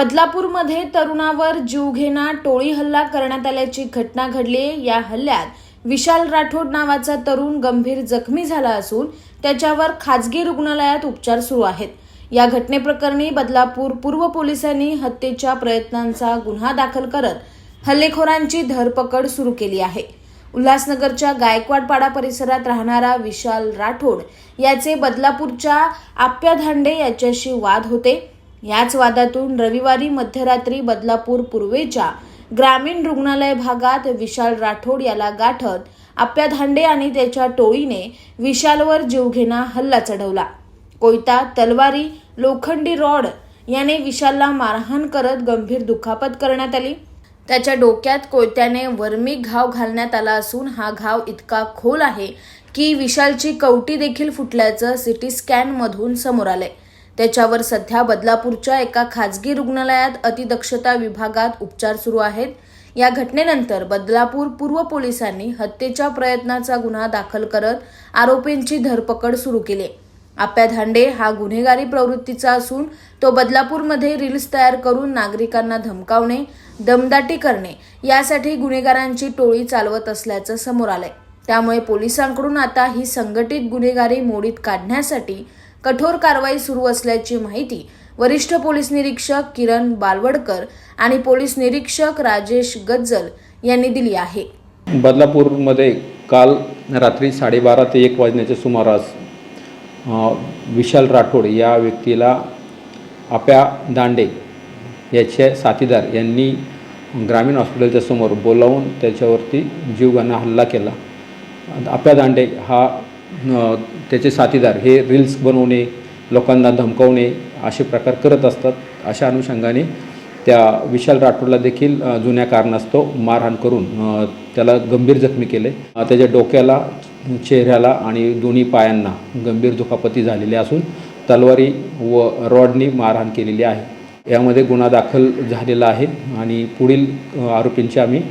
बदलापूरमध्ये तरुणावर जीवघेणा टोळी हल्ला करण्यात आल्याची घटना घडली. या हल्ल्यात विशाल राठोड नावाचा तरुण गंभीर जखमी झाला असून त्याच्यावर खाजगी रुग्णालयात उपचार सुरू आहेत. या घटनेप्रकरणी बदलापूर पूर्व पोलिसांनी हत्येच्या प्रयत्नांचा गुन्हा दाखल करत हल्लेखोरांची धरपकड सुरू केली आहे. उल्हासनगरच्या गायकवाडपाडा परिसरात राहणारा विशाल राठोड याचे बदलापूरच्या आप्या धांडे याच्याशी वाद होते. याच वादातून रविवारी मध्यरात्री बदलापूर पूर्वेच्या ग्रामीण रुग्णालय भागात विशाल राठोड याला गाठत आप्या धांडे आणि त्याच्या टोळीने विशालवर जीवघेणा हल्ला चढवला. कोयता तलवारी लोखंडी रॉड याने विशालला मारहाण करत गंभीर दुखापत करण्यात आली. त्याच्या डोक्यात कोयत्याने वर्मी घाव घालण्यात आला असून हा घाव इतका खोल आहे की विशालची कवटी देखील फुटल्याचं सिटी स्कॅनमधून समोर आलंय. त्याच्यावर सध्या बदलापूरच्या एका खाजगी रुग्णालयात अतिदक्षता विभागात उपचार सुरू आहेत. या घटनेनंतर बदलापूर पूर्व पोलिसांनी हत्येच्या प्रयत्नाचा गुन्हा दाखल करत आरोपींची धरपकड सुरू केली. आप्या धांडे हा गुन्हेगारी प्रवृत्तीचा असून तो बदलापूरमध्ये रील्स तयार करून नागरिकांना धमकावणे दमदाटी करणे यासाठी गुन्हेगारांची टोळी चालवत असल्याचं समोर आलंय. त्यामुळे पोलिसांकडून आता ही संघटित गुन्हेगारी मोडीत काढण्यासाठी कठोर कारवाई सुरू असल्याची माहिती वरिष्ठ पोलीस निरीक्षक किरण बालवडकर आणि पोलीस निरीक्षक राजेश गज्जल यांनी दिली आहे. बदलापूरमध्ये काल रात्री साडेबारा ते एक वाजण्याच्या सुमारास विशाल राठोड या व्यक्तीला आप्या दांडे याचे साथीदार यांनी ग्रामीण हॉस्पिटलच्या समोर बोलावून त्याच्यावरती जीवघाना हल्ला केला. आप्या दांडे हा त्याचे साथीदार हे रील्स बनवणे लोकांना धमकावणे असे प्रकार करत असतात. अशा अनुषंगाने त्या विशाल राठोडला देखील जुन्या कारणास्तव मारहाण करून त्याला गंभीर जखमी केले. त्याच्या डोक्याला चेहऱ्याला आणि दोन्ही पायांना गंभीर दुखापती झालेली असून तलवारी व रॉडनी मारहाण केलेली आहे. यामध्ये गुन्हा दाखल झालेला आहे आणि पुढील आरोपींची आम्ही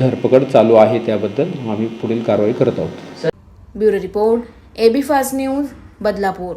धरपकड चालू आहे त्याबद्दल आम्ही पुढील कारवाई करत आहोत. Bureau report AB fast news Badlapur.